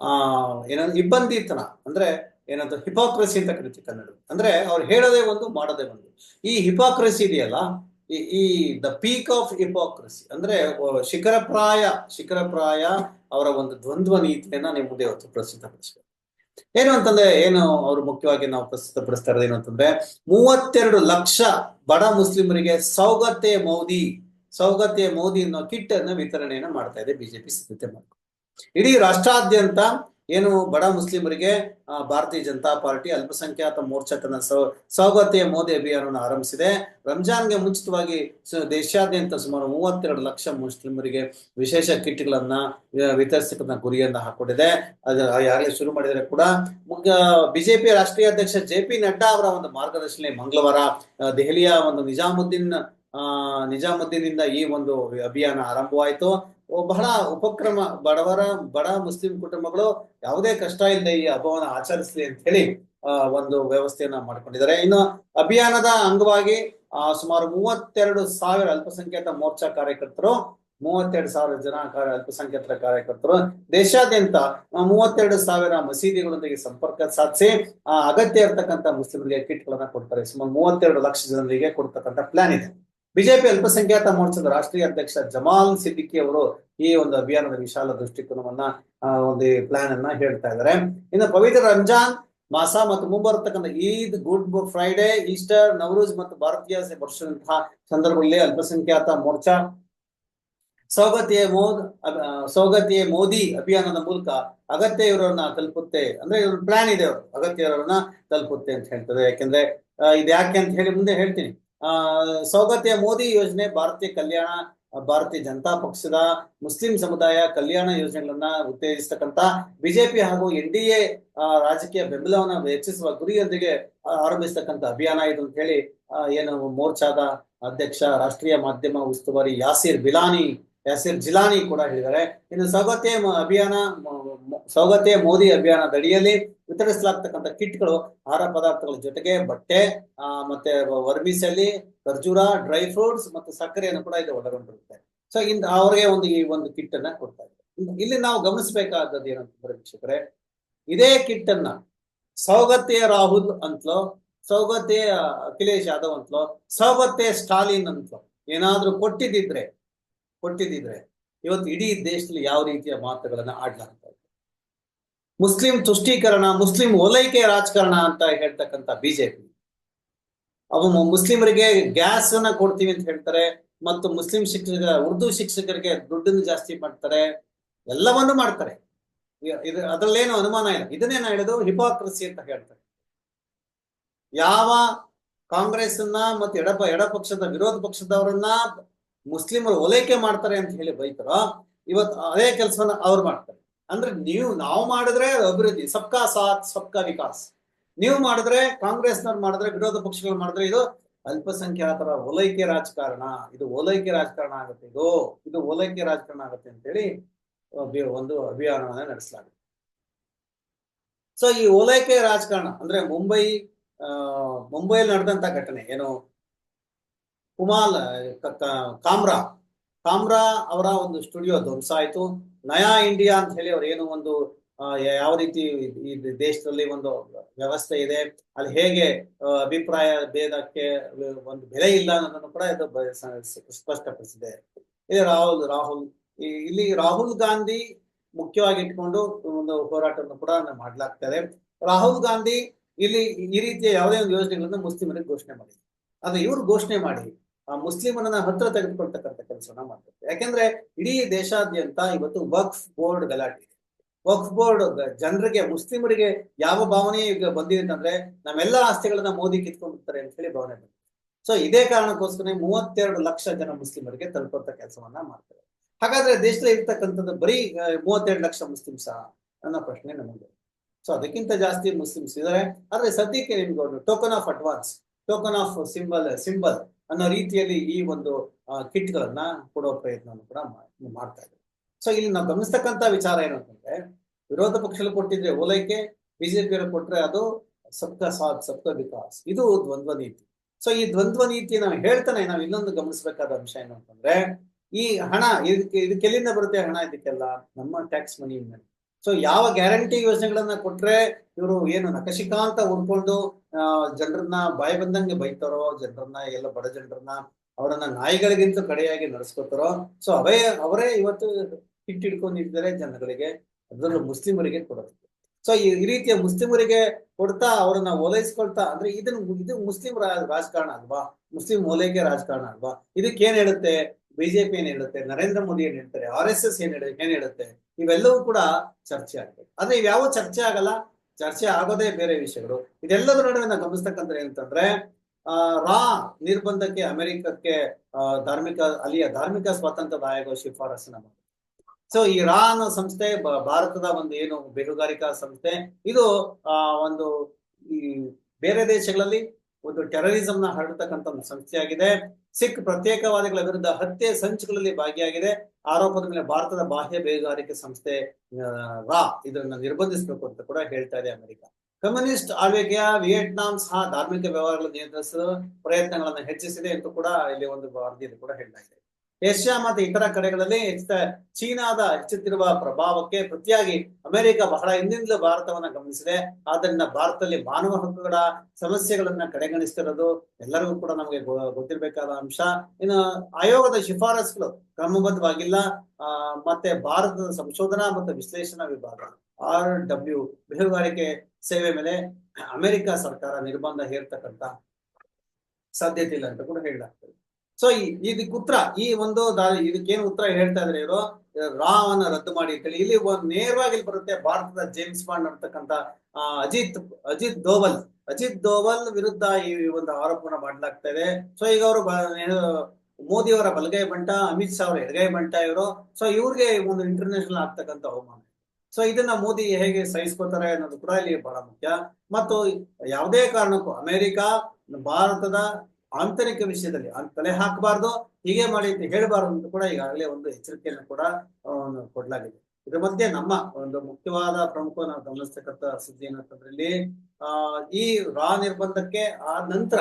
ಆ, ಏನಂದ್ರೆ ಇಬ್ಬಂದಿತನ ಅಂದ್ರೆ ಏನಂತ ಹಿಪಾಕ್ರಸಿ ಅಂತ ಕರಿತೀವಿ ಕನ್ನಡ ಅಂದ್ರೆ ಅವ್ರು ಹೇಳೋದೇ ಒಂದು, ಮಾಡೋದೇ ಒಂದು. ಈ ಹಿಪಾಕ್ರಸಿ ಇದೆಯಲ್ಲ, ಈ ಈ ದ ಪೀಕ್ ಆಫ್ ಹಿಪಾಕ್ರಸಿ, ಅಂದ್ರೆ ಶಿಖರಪ್ರಾಯ ಶಿಖರಪ್ರಾಯ ಅವರ ಒಂದು ದ್ವಂದ್ವ ನೀತಿಯನ್ನ ನೀವು ಮುಂದೆ ಇವತ್ತು ಪ್ರಸ್ತುತಪಡಿಸ್ಬೇಕು. ಏನು ಅಂತಂದ್ರೆ, ಏನು ಅವರು ಮುಖ್ಯವಾಗಿ ನಾವು ಪ್ರಸ್ತುತಪಡಿಸ್ತಾ ಇರೋದು ಏನು ಅಂತಂದ್ರೆ, ಮೂವತ್ತೆರಡು ಲಕ್ಷ ಬಡ ಮುಸ್ಲಿಮರಿಗೆ ಸೌಗತೆ ಮೋದಿ ಸೌಗತೆ ಮೋದಿ ಅನ್ನೋ ಕಿಟ್ ಅನ್ನ ವಿತರಣೆಯನ್ನ ಮಾಡ್ತಾ ಇದೆ ಬಿಜೆಪಿ ಸಿದ್ಧತೆ ಮಾಡ್ಕೊಂಡು ಇಡೀ ರಾಷ್ಟ್ರಾದ್ಯಂತ ಏನು ಬಡ ಮುಸ್ಲಿಮರಿಗೆ ಭಾರತೀಯ ಜನತಾ ಪಾರ್ಟಿ ಅಲ್ಪಸಂಖ್ಯಾತ ಮೋರ್ಚಾ ತನ್ನ ಸೌಗತೆಯ ಮೋದಿ ಅಭಿಯಾನವನ್ನು ಆರಂಭಿಸಿದೆ. ರಂಜಾನ್ಗೆ ಮುಂಚಿತವಾಗಿ ದೇಶಾದ್ಯಂತ ಸುಮಾರು ಮೂವತ್ತೆರಡು ಲಕ್ಷ ಮುಸ್ಲಿಮರಿಗೆ ವಿಶೇಷ ಕಿಟ್ಗಳನ್ನ ವಿತರಿಸಕ್ಕಂತ ಗುರಿಯನ್ನ ಹಾಕೊಂಡಿದೆ. ಅದು ಯಾರೇ ಶುರು ಮಾಡಿದರೆ ಕೂಡ ಬಿಜೆಪಿ ರಾಷ್ಟ್ರೀಯ ಅಧ್ಯಕ್ಷ ಜೆ ಪಿ ನಡ್ಡಾ ಅವರ ಒಂದು ಮಾರ್ಗದರ್ಶನ ಮಂಗಳವಾರ ದೆಹಲಿಯ ಒಂದು ನಿಜಾಮುದ್ದೀನ್, ಆ ನಿಜಾಮುದ್ದೀನಿಂದ ಈ ಒಂದು ಅಭಿಯಾನ ಆರಂಭವಾಯಿತು. ಬಹಳ ಉಪಕ್ರಮ, ಬಡವರ, ಬಡ ಮುಸ್ಲಿಂ ಕುಟುಂಬಗಳು ಯಾವುದೇ ಕಷ್ಟ ಇಲ್ಲದೆ ಈ ಹಬ್ಬವನ್ನು ಆಚರಿಸಲಿ ಅಂತ ಹೇಳಿ ಒಂದು ವ್ಯವಸ್ಥೆಯನ್ನ ಮಾಡ್ಕೊಂಡಿದ್ದಾರೆ. ಇನ್ನು ಅಭಿಯಾನದ ಅಂಗವಾಗಿ ಸುಮಾರು ಮೂವತ್ತೆರಡು ಸಾವಿರ ಅಲ್ಪಸಂಖ್ಯಾತ ಮೋರ್ಚಾ ಕಾರ್ಯಕರ್ತರು, ಮೂವತ್ತೆರಡು ಸಾವಿರ ಜನ ಅಲ್ಪಸಂಖ್ಯಾತರ ಕಾರ್ಯಕರ್ತರು, ದೇಶಾದ್ಯಂತ ಮೂವತ್ತೆರಡು ಸಾವಿರ ಮಸೀದಿಗಳೊಂದಿಗೆ ಸಂಪರ್ಕ ಸಾಧಿಸಿ ಅಗತ್ಯ ಇರತಕ್ಕಂತ ಮುಸ್ಲಿಮರಿಗೆ ಕಿಟ್ಗಳನ್ನ ಕೊಡ್ತಾರೆ. ಸುಮಾರು ಮೂವತ್ತೆರಡು ಲಕ್ಷ ಜನರಿಗೆ ಕೊಡ್ತಕ್ಕಂಥ ಪ್ಲಾನ್ ಇದೆ. ಬಿಜೆಪಿ ಅಲ್ಪಸಂಖ್ಯಾತ ಮೋರ್ಚಾದ ರಾಷ್ಟ್ರೀಯ ಅಧ್ಯಕ್ಷ ಜಮಾಲ್ ಸಿದ್ದಿಕಿ ಅವರು ಈ ಒಂದು ಅಭಿಯಾನದ ವಿಶಾಲ ದೃಷ್ಟಿಕೋನವನ್ನ ಒಂದು ಪ್ಲಾನ್ ಅನ್ನ ಹೇಳ್ತಾ ಇದ್ದಾರೆ. ಇನ್ನು ಪವಿತ್ರ ರಂಜಾನ್ ಮಾಸ ಮತ್ತು ಮುಂಬರತಕ್ಕಂಥ Eid, good Friday, Easter, Navroz ಮತ್ತು ಭಾರತೀಯ ವರ್ಷದಂತಹ ಸಂದರ್ಭದಲ್ಲಿ ಅಲ್ಪಸಂಖ್ಯಾತ ಮೋರ್ಚಾ ಸೌಗತಿಯ ಮೋದ್ ಸೌಗತಿಯ ಮೋದಿ ಅಭಿಯಾನದ ಮೂಲಕ ಅಗತ್ಯ ಇವರನ್ನ ತಲುಪುತ್ತೆ. ಅಂದ್ರೆ ಇವ್ರ ಪ್ಲಾನ್ ಇದೆ ಅವರು ಅಗತ್ಯ ಇವರನ್ನ ತಲುಪುತ್ತೆ ಅಂತ ಹೇಳ್ತದೆ. ಯಾಕೆಂದ್ರೆ ಇದು ಯಾಕೆ ಅಂತ ಹೇಳಿ ಮುಂದೆ ಹೇಳ್ತೀನಿ. ಆ, ಸೌಗತಿಯ ಮೋದಿ ಯೋಜನೆ, ಭಾರತೀಯ ಕಲ್ಯಾಣ, ಭಾರತೀಯ ಜನತಾ ಪಕ್ಷದ ಮುಸ್ಲಿಂ ಸಮುದಾಯ ಕಲ್ಯಾಣ ಯೋಜನೆಗಳನ್ನ ಉತ್ತೇಜಿಸತಕ್ಕಂತ ಬಿಜೆಪಿ ಹಾಗೂ ಎನ್ ಡಿ ಎ ರಾಜಕೀಯ ಬೆಂಬಲವನ್ನು ಹೆಚ್ಚಿಸುವ ಗುರಿಯೊಂದಿಗೆ ಆರಂಭಿಸತಕ್ಕಂತ ಅಭಿಯಾನ ಇದು ಅಂತ ಹೇಳಿ ಏನು ಮೋರ್ಚಾದ ಅಧ್ಯಕ್ಷ, ರಾಷ್ಟ್ರೀಯ ಮಾಧ್ಯಮ ಉಸ್ತುವಾರಿ ಯಾಸಿರ್ ಬಿಲಾನಿ ಯಾಸಿರ್ ಜಿಲಾನಿ ಕೂಡ ಹೇಳಿದ್ದಾರೆ. ಇನ್ನು ಸೌಗತೆ ಅಭಿಯಾನ ಸೌಗತೆ ಮೋದಿ ಅಭಿಯಾನದ ಅಡಿಯಲ್ಲಿ ವಿತರಿಸಲಾಗ್ತಕ್ಕಂಥ ಕಿಟ್ಗಳು, ಆಹಾರ ಪದಾರ್ಥಗಳ ಜೊತೆಗೆ ಬಟ್ಟೆ ಮತ್ತೆ ವರ್ಮಿಸಲಿ ಖರ್ಜೂರ, ಡ್ರೈ ಫ್ರೂಟ್ಸ್ ಮತ್ತು ಸಕ್ಕರೆಯನ್ನು ಕೂಡ ಇದು ಒಳಗೊಂಡಿರುತ್ತೆ. ಸೊ, ಇಂದ ಅವರಿಗೆ ಒಂದು ಈ ಒಂದು ಕಿಟ್ ಅನ್ನ ಕೊಡ್ತಾ ಇದ್ದಾರೆ. ಇಲ್ಲಿ ನಾವು ಗಮನಿಸಬೇಕಾದದ್ದು ಏನಂತಂದ್ರೆ ವೀಕ್ಷಕರೇ, ಇದೇ ಕಿಟ್ ಅನ್ನ ಸೌಗತೆಯ ರಾಹುಲ್ ಅಂತಲೋ ಸೌಗತೆಯ ಅಖಿಲೇಶ್ ಯಾದವ್ ಅಂತಲೋ ಸೌಗತ್ಯ ಸ್ಟಾಲಿನ್ ಅಂತಲೋ ಏನಾದ್ರೂ ಕೊಟ್ಟಿದ್ದಿದ್ರೆ ಕೊಟ್ಟಿದ್ದಿದ್ರೆ ಇವತ್ತು ಇಡೀ ದೇಶದಲ್ಲಿ ಯಾವ ರೀತಿಯ ಮಾತುಗಳನ್ನ ಆಡ್ಲಾಗ್ತಾ ಇದೆ? ಮುಸ್ಲಿಂ ತುಷ್ಟೀಕರಣ, ಮುಸ್ಲಿಂ ಓಲೈಕೆ ರಾಜಕಾರಣ ಅಂತ ಹೇಳ್ತಕ್ಕಂತ ಬಿಜೆಪಿ ಅವು ಮುಸ್ಲಿಮರಿಗೆ ಗ್ಯಾಸ್ ಅನ್ನ ಕೊಡ್ತೀವಿ ಅಂತ ಹೇಳ್ತಾರೆ, ಮತ್ತು ಮುಸ್ಲಿಂ ಶಿಕ್ಷಕ ಉರ್ದು ಶಿಕ್ಷಕರಿಗೆ ದುಡ್ಡನ್ನು ಜಾಸ್ತಿ ಮಾಡ್ತಾರೆ, ಎಲ್ಲವನ್ನೂ ಮಾಡ್ತಾರೆ. ಇದು, ಅದರಲ್ಲೇನು ಅನುಮಾನ ಇಲ್ಲ. ಇದನ್ನೇ ನಾ ಹೇಳೋದು ಹಿಪೋಕ್ರಸಿ ಅಂತ ಹೇಳ್ತಾರೆ. ಯಾವ ಕಾಂಗ್ರೆಸ್ ಅನ್ನ ಮತ್ತು ಎಡ ಎಡಪಕ್ಷದ, ವಿರೋಧ ಪಕ್ಷದವರನ್ನ ಮುಸ್ಲಿಮರು ಓಲೈಕೆ ಮಾಡ್ತಾರೆ ಅಂತ ಹೇಳಿ ಬೈತಾರೋ ಇವತ್ತು ಅದೇ ಕೆಲಸವನ್ನ ಅವ್ರು ಮಾಡ್ತಾರೆ. ಅಂದ್ರೆ ನೀವು, ನಾವು ಮಾಡಿದ್ರೆ ಅಭಿವೃದ್ಧಿ. ಸಬ್ಕಾ ಸಾಥ್, ಸಬ್ಕಾ ವಿಕಾಸ್. ನೀವು ಮಾಡಿದ್ರೆ, ಕಾಂಗ್ರೆಸ್ನವ್ರು ಮಾಡಿದ್ರೆ, ವಿರೋಧ ಪಕ್ಷಗಳು ಮಾಡಿದ್ರೆ ಇದು ಅಲ್ಪಸಂಖ್ಯಾತರ ಓಲೈಕೆ ರಾಜಕಾರಣ. ಇದು ಓಲೈಕೆ ರಾಜಕಾರಣ ಆಗುತ್ತೆ. ಇದು ಇದು ಓಲೈಕೆ ರಾಜಕಾರಣ ಆಗುತ್ತೆ ಅಂತೇಳಿ ಒಂದು ಅಭಿಯಾನವನ್ನ ನಡೆಸಲಾಗುತ್ತೆ ಸೊ ಈ ಓಲೈಕೆ ರಾಜಕಾರಣ ಅಂದ್ರೆ ಮುಂಬೈ ಮುಂಬೈಯಲ್ಲಿ ನಡೆದಂತ ಘಟನೆ. ಏನು ಕುಮಾಲ್ ಕಾಮ್ರಾ. ಕಾಮ್ರಾ ಅವರ ಒಂದು ಸ್ಟುಡಿಯೋ ಧ್ವಂಸ ಆಯ್ತು. ನಯಾ ಇಂಡಿಯಾ ಅಂತ ಹೇಳಿ ಅವ್ರು ಏನು ಒಂದು ಯಾವ ರೀತಿ ಈ ದೇಶದಲ್ಲಿ ಒಂದು ವ್ಯವಸ್ಥೆ ಇದೆ, ಅಲ್ಲಿ ಹೇಗೆ ಅಭಿಪ್ರಾಯ ಭೇದಕ್ಕೆ ಒಂದು ಬೆಲೆ ಇಲ್ಲ ಅನ್ನೋದನ್ನು ಕೂಡ ಇದು ಸ್ಪಷ್ಟಪಡಿಸಿದೆ. ಇಲ್ಲಿ ರಾಹುಲ್ ರಾಹುಲ್ ಇಲ್ಲಿ ರಾಹುಲ್ ಗಾಂಧಿ ಮುಖ್ಯವಾಗಿ ಇಟ್ಕೊಂಡು ಒಂದು ಹೋರಾಟವನ್ನು ಕೂಡ ಮಾಡ್ಲಾಗ್ತದೆ ರಾಹುಲ್ ಗಾಂಧಿ ಇಲ್ಲಿ ಈ ರೀತಿಯ ಯಾವುದೇ ಒಂದು ಯೋಜನೆಗಳನ್ನು ಮುಸ್ಲಿಮರಿಗೆ ಘೋಷಣೆ ಮಾಡಿದ್ರು ಆದ್ರೆ ಇವರು ಘೋಷಣೆ ಮಾಡಿ. ಆ ಮುಸ್ಲಿಮರನ್ನ ಹತ್ರ ತೆಗೆದುಕೊಳ್ತಕ್ಕಂಥ ಕೆಲಸವನ್ನ ಮಾಡ್ತಾರೆ. ಯಾಕೆಂದ್ರೆ ಇಡೀ ದೇಶಾದ್ಯಂತ ಇವತ್ತು ವಕ್ಫ್ ಬೋರ್ಡ್ ಗಲಾಟೆ ಇದೆ. ವಕ್ಫ್ ಬೋರ್ಡ್ ಜನರಿಗೆ, ಮುಸ್ಲಿಮರಿಗೆ ಯಾವ ಭಾವನೆ ಈಗ ಬಂದಿದೆ ಅಂತಂದ್ರೆ ನಮ್ಮೆಲ್ಲ ಆಸ್ತಿಗಳನ್ನ ಮೋದಿ ಕಿತ್ಕೊಂಡಿರ್ತಾರೆ ಅಂತ ಹೇಳಿ ಭಾವನೆ ಬಂದಿದೆ. ಸೊ ಇದೇ ಕಾರಣಕ್ಕೋಸ್ಕರ ಮೂವತ್ತೆರಡು ಲಕ್ಷ ಜನ ಮುಸ್ಲಿಮರಿಗೆ ತಲುಪುವಂತ ಕೆಲಸವನ್ನ ಮಾಡ್ತಾರೆ. ಹಾಗಾದ್ರೆ ದೇಶದಲ್ಲಿ ಇರ್ತಕ್ಕಂಥದ್ದು ಬರೀ ಮೂವತ್ತೆರಡು ಲಕ್ಷ ಮುಸ್ಲಿಮ್ಸಾ ಅನ್ನೋ ಪ್ರಶ್ನೆ ನಮಗೆ. ಸೊ ಅದಕ್ಕಿಂತ ಜಾಸ್ತಿ ಮುಸ್ಲಿಮ್ಸ್ ಇದ್ದಾರೆ ಆದ್ರೆ ಸದ್ಯಕ್ಕೆ ನಿಮ್ಗೆ ಒಂದು token of advance token of symbol symbol ಅನ್ನೋ ರೀತಿಯಲ್ಲಿ ಈ ಒಂದು ಕಿಟ್ ಗಳನ್ನ ಕೊಡೋ ಪ್ರಯತ್ನವನ್ನು ಕೂಡ ಮಾಡ್ತಾ ಇದ್ದಾರೆ. ಸೊ ಇಲ್ಲಿ ನಾವು ಗಮನಿಸ್ತಕ್ಕಂತ ವಿಚಾರ ಏನು ಅಂತಂದ್ರೆ, ವಿರೋಧ ಪಕ್ಷಗಳು ಕೊಟ್ಟಿದ್ರೆ ಓಲೈಕೆ, ಬಿಜೆಪಿಯವರು ಕೊಟ್ರೆ ಅದು ಸಬ್ಕಾ ಸಾಥ್, ಸಬ್ಕಾ ವಿಕಾಸ್. ಇದು ದ್ವಂದ್ವ ನೀತಿ. ಸೊ ಈ ದ್ವಂದ್ವ ನೀತಿ ನಾವು ಹೇಳ್ತಾನೆ, ನಾವು ಇನ್ನೊಂದು ಗಮನಿಸಬೇಕಾದ ಅಂಶ ಏನು ಅಂತಂದ್ರೆ, ಈ ಹಣ, ಇದಕ್ಕೆ ಇದಕ್ಕೆ ಎಲ್ಲಿಂದ ಬರುತ್ತೆ ಹಣ ಇದಕ್ಕೆಲ್ಲ? ನಮ್ಮ ಟ್ಯಾಕ್ಸ್ ಮನಿ ಸೊ ಯಾವ ಗ್ಯಾರಂಟಿ ಯೋಜನೆಗಳನ್ನ ಕೊಟ್ರೆ ಇವರು ಏನು ನಕಶಿಕಾಂತ ಉಳ್ಕೊಂಡು ಜನರನ್ನ ಬಾಯಿ ಬಂದಂಗೆ ಬೈತಾರೋ, ಜನರನ್ನ ಎಲ್ಲ ಬಡ ಜನರನ್ನ ಅವರನ್ನ ನಾಯಿಗಳಿಗಿಂತ ಕಡೆಯಾಗಿ ನಡೆಸ್ಕೊತಾರೋ ಸೊ ಅವೇ ಅವರೇ ಇವತ್ತು ಹಿಟ್ ಹಿಡ್ಕೊಂಡಿದ್ದಾರೆ ಜನಗಳಿಗೆ, ಅದರಲ್ಲೂ ಮುಸ್ಲಿಮರಿಗೆ ಕೊಡೋದು. ಸೊ ಈ ಈ ರೀತಿಯ ಮುಸ್ಲಿಮರಿಗೆ ಕೊಡ್ತಾ ಅವ್ರನ್ನ ಓಲೈಸ್ಕೊಳ್ತಾ, ಅಂದ್ರೆ ಇದನ್, ಇದು ಮುಸ್ಲಿಂ ರಾಜಕಾರಣ ಅಲ್ವಾ? ಮುಸ್ಲಿಂ ಓಲೈಕೆ ರಾಜಕಾರಣ ಅಲ್ವಾ? ಇದಕ್ಕೆ ಏನ್ ಹೇಳುತ್ತೆ? ಬಿಜೆಪಿ ಏನ್ ಹೇಳುತ್ತೆ? ನರೇಂದ್ರ ಮೋದಿ ಏನ್ ಹೇಳ್ತಾರೆ? ಆರ್ ಎಸ್ ಎಸ್ ಏನ್ ಹೇಳ, ಏನ್ ಹೇಳುತ್ತೆ? ಇವೆಲ್ಲವೂ ಕೂಡ ಚರ್ಚೆ ಆಗ್ತದೆ ಆದ್ರೆ ಇವ್ಯಾವ ಚರ್ಚೆ ಆಗಲ್ಲ? ಚರ್ಚೆ ಆಗೋದೇ ಬೇರೆ ವಿಷಯಗಳು. ಇದೆಲ್ಲದರ ನಡುವೆ ನಾವು ಗಮನಿಸ್ತಕ್ಕಂಥ ಏನಂತಂದ್ರೆ, ಆ, ರಾ ನಿರ್ಬಂಧಕ್ಕೆ ಅಮೆರಿಕಕ್ಕೆ ಧಾರ್ಮಿಕ, ಅಲ್ಲಿಯ ಧಾರ್ಮಿಕ ಸ್ವಾತಂತ್ರ್ಯದ ಆಯೋಗ ಶಿಫಾರಸನ್ನ ಮಾಡಿದೆ ಸೊ ಈ ರಾ ಅನ್ನೋ ಸಂಸ್ಥೆ ಭಾರತದ ಒಂದು ಏನು, ಬೇಹುಗಾರಿಕಾ ಸಂಸ್ಥೆ, ಇದು, ಆ, ಒಂದು ಈ ಬೇರೆ ದೇಶಗಳಲ್ಲಿ ಒಂದು ಟೆರರಿಸಂನ ಹರಡತಕ್ಕಂತ ಒಂದು ಸಂಸ್ಥೆಯಾಗಿದೆ. ಸಿಖ್ ಪ್ರತ್ಯೇಕವಾದಿಗಳ ವಿರುದ್ಧ ಹತ್ಯೆ ಸಂಚುಗಳಲ್ಲಿ ಭಾಗಿಯಾಗಿದೆ. ಆರೋಪದ ಮೇಲೆ ಭಾರತದ ಬಾಹ್ಯ ಬೇಗಾರಿಕೆ ಸಂಸ್ಥೆ ರಾ ಇದನ್ನ ನಿರ್ಬಂಧಿಸಬೇಕು ಅಂತ ಕೂಡ ಹೇಳ್ತಾ ಇದೆ ಅಮೆರಿಕ. ಕಮ್ಯುನಿಸ್ಟ್ ಆಳ್ವಿಕೆಯ ವಿಯೆಟ್ನಾಂ ಸಹ ಧಾರ್ಮಿಕ ವ್ಯವಹಾರಗಳನ್ನು ನಿಯಂತ್ರಿಸಲು ಪ್ರಯತ್ನಗಳನ್ನು ಹೆಚ್ಚಿಸಿದೆ ಎಂದು ಕೂಡ ಇಲ್ಲಿ ಒಂದು ವರದಿಯಲ್ಲಿ ಕೂಡ ಹೇಳಲಾಗಿದೆ. ಏಷ್ಯಾ ಮತ್ತು ಇತರ ಕಡೆಗಳಲ್ಲಿ ಚೀನಾದ ಹೆಚ್ಚುತ್ತಿರುವ ಪ್ರಭಾವಕ್ಕೆ ಪ್ರತಿಯಾಗಿ ಅಮೆರಿಕ ಬಹಳ ಹಿಂದಿಂದಲೂ ಭಾರತವನ್ನ ಗಮನಿಸಿದೆ. ಆದ್ದರಿಂದ ಭಾರತದಲ್ಲಿ ಮಾನವ ಹಕ್ಕುಗಳ ಸಮಸ್ಯೆಗಳನ್ನ ಕಡೆಗಣಿಸ್ತಿರೋದು ಎಲ್ಲರಿಗೂ ಕೂಡ ನಮಗೆ ಗೊತ್ತಿರಬೇಕಾದ ಅಂಶ. ಇನ್ನು ಆಯೋಗದ ಶಿಫಾರಸುಗಳು ಕ್ರಮಬದ್ಧವಾಗಿಲ್ಲ. ಮತ್ತೆ ಭಾರತದ ಸಂಶೋಧನಾ ಮತ್ತು ವಿಶ್ಲೇಷಣಾ ವಿಭಾಗ, ಆರ್ ಡಬ್ಲ್ಯೂ ಬೇಹುಗಾರಿಕೆ ಸೇವೆ ಮೇಲೆ ಅಮೆರಿಕ ಸರ್ಕಾರ ನಿರ್ಬಂಧ ಹೇರ್ತಕ್ಕಂತ ಸಾಧ್ಯತೆ ಇಲ್ಲ ಅಂತ ಕೂಡ ಹೇಳಲಾಗ್ತದೆ. ಸೊ ಇದಕ್ಕೆ ಉತ್ತರ, ಈ ಒಂದು ಇದಕ್ಕೇನು ಉತ್ತರ ಹೇಳ್ತಾ ಇದ್ರೆ ಇವರು? ರಾವನ್ನ ರದ್ದು ಮಾಡಿ ಅಂತೇಳಿ. ಇಲ್ಲಿ ನೇರವಾಗಿ ಇಲ್ಲಿ ಬರುತ್ತೆ, ಭಾರತದ ಜೇಮ್ಸ್ ಬಾಂಡ್ ಅಂತಕ್ಕಂತ ಅಜಿತ್ ಅಜಿತ್ ದೋವಲ್. ಅಜಿತ್ ದೋವಲ್ ವಿರುದ್ಧ ಈ ಒಂದು ಆರೋಪನ ಮಾಡಲಾಗ್ತಾ ಇದೆ. ಸೊ ಈಗ ಅವರು ಮೋದಿ ಅವರ ಬಲಗೈ ಬಂಟ, ಅಮಿತ್ ಶಾ ಅವರ ಎಡಗೈ ಬಂಟ ಇವರು. ಸೊ ಇವ್ರಿಗೆ ಒಂದು ಇಂಟರ್ನ್ಯಾಷನಲ್ ಆಗ್ತಕ್ಕಂಥ ಅವಮಾನ ಸೊ ಇದನ್ನ ಮೋದಿ ಹೇಗೆ ಸಹಿಸ್ಕೋತಾರೆ ಅನ್ನೋದು ಕೂಡ ಇಲ್ಲಿ ಬಹಳ ಮುಖ್ಯ. ಮತ್ತು ಯಾವುದೇ ಕಾರಣಕ್ಕೂ ಅಮೆರಿಕ, ಭಾರತದ ಆಂತರಿಕ ವಿಷಯದಲ್ಲಿ ತಲೆ ಹಾಕಬಾರ್ದು, ಹೀಗೆ ಮಾಡಿ ಅಂತ ಹೇಳಬಾರ್ದು ಅಂತ ಕೂಡ ಈಗಾಗಲೇ ಒಂದು ಎಚ್ಚರಿಕೆಯನ್ನು ಕೂಡ ಕೊಡಲಾಗಿದೆ. ಇದ್ರ ಮಧ್ಯೆ ನಮ್ಮ ಒಂದು ಮುಖ್ಯವಾದ ಪ್ರಮುಖ ನಾವು ಗಮನಿಸ್ತಕ್ಕಂಥ ಸುದ್ದಿ ಏನಂತಂದ್ರಲ್ಲಿ, ಆ, ಈ ರಾ ನಿರ್ಬಂಧಕ್ಕೆ ಆ ನಂತರ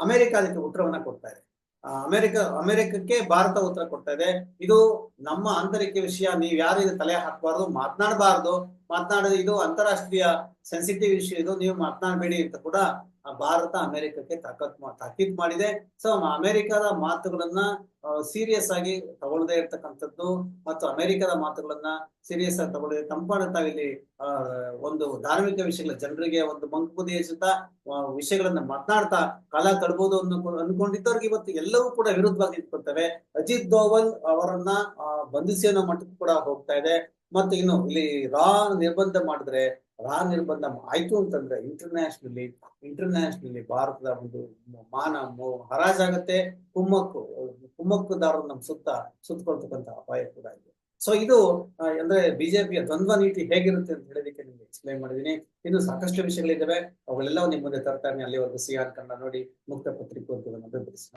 ಅಮೆರಿಕ ಅದಕ್ಕೆ ಉತ್ತರವನ್ನ ಕೊಡ್ತಾ ಇದೆ. ಅಮೆರಿಕ, ಅಮೆರಿಕಕ್ಕೆ ಭಾರತ ಉತ್ತರ ಕೊಡ್ತಾ ಇದೆ. ಇದು ನಮ್ಮ ಆಂತರಿಕ ವಿಷಯ, ನೀವ್ ಯಾರು ತಲೆ ಹಾಕಬಾರ್ದು, ಮಾತನಾಡಬಾರ್ದು ಮಾತನಾಡೋದು ಇದು ಅಂತಾರಾಷ್ಟ್ರೀಯ ಸೆನ್ಸಿಟಿವ್ ಇಶ್ಯೂ ಇದು ನೀವು ಮಾತನಾಡಬೇಡಿ ಅಂತ ಕೂಡ ಭಾರತ ಅಮೆರಿಕಕ್ಕೆ ತಾಕತ್ ತಾಕೀತ್ ಮಾಡಿದೆ. ಸೊ ಅಮೆರಿಕದ ಮಾತುಗಳನ್ನ ಸೀರಿಯಸ್ ಆಗಿ ತಗೊಳ್ಳದೆ ಇರ್ತಕ್ಕಂಥದ್ದು ಮತ್ತು ಅಮೆರಿಕದ ಮಾತುಗಳನ್ನ ಸೀರಿಯಸ್ ಆಗಿ ತಗೊಳ್ಳದೆ ತಂಪಾಡ ತಾವಿಲ್ಲಿ ಒಂದು ಧಾರ್ಮಿಕ ವಿಷಯಗಳ ಜನರಿಗೆ ಒಂದು ಮಂಕುಪದೇಶಿತ ವಿಷಯಗಳನ್ನ ಮಾತನಾಡ್ತಾ, ಕಾಲ ತಡಬಹುದು ಅನ್ನು ಅನ್ಕೊಂಡಿದ್ದವ್ರಿಗೆ ಇವತ್ತು ಎಲ್ಲವೂ ಕೂಡ ವಿರುದ್ಧವಾಗಿ ನಿಂತ್ಕೊಳ್ತವೆ. ಅಜಿತ್ ದೋವಲ್ ಅವರನ್ನ ಬಂಧಿಸಿ ಅನ್ನೋ ಮಟ್ಟಕ್ಕೆ ಕೂಡ ಹೋಗ್ತಾ ಇದೆ. ಮತ್ತು ಇನ್ನು ಇಲ್ಲಿ ರಾ ನಿರ್ಬಂಧ ಮಾಡಿದ್ರೆ, ರಾ ನಿರ್ಬಂಧ ಆಯ್ತು ಅಂತಂದ್ರೆ ಇಂಟರ್ನ್ಯಾಷನಲಿ ಇಂಟರ್ನ್ಯಾಷನಲಿ ಭಾರತದ ಒಂದು ಮಾನ ಹರಾಜಾಗತ್ತೆ, ಕುಮ್ಮಕ್ಕು, ಕುಮ್ಮಕ್ಕುದಾರರು ನಮ್ಮ ಸುತ್ತ ಸುತ್ತಕೊಳ್ತಕ್ಕಂತ ಅಪಾಯ ಕೂಡ ಇದೆ. ಸೊ ಇದು ಅಂದ್ರೆ ಬಿಜೆಪಿಯ ದ್ವಂದ್ವ ನೀತಿ ಹೇಗಿರುತ್ತೆ ಅಂತ ಹೇಳೋದಕ್ಕೆ ನಿಮ್ಗೆ ಎಕ್ಸ್ಪ್ಲೈನ್ ಮಾಡಿದೀನಿ ಇನ್ನು ಸಾಕಷ್ಟು ವಿಷಯಗಳಿದ್ದಾವೆ, ಅವುಗಳೆಲ್ಲವೂ ನಿಮ್ಮ ಮುಂದೆ ತರ್ತಾನೆ ಅಲ್ಲಿವರೆಗೂ ಸಿಆರ್ ಕನ್ನಡ ನೋಡಿ ಮುಕ್ತ ಪತ್ರಿಕೋದ್ಯಮ ಬೆಂಬಲಿಸಿ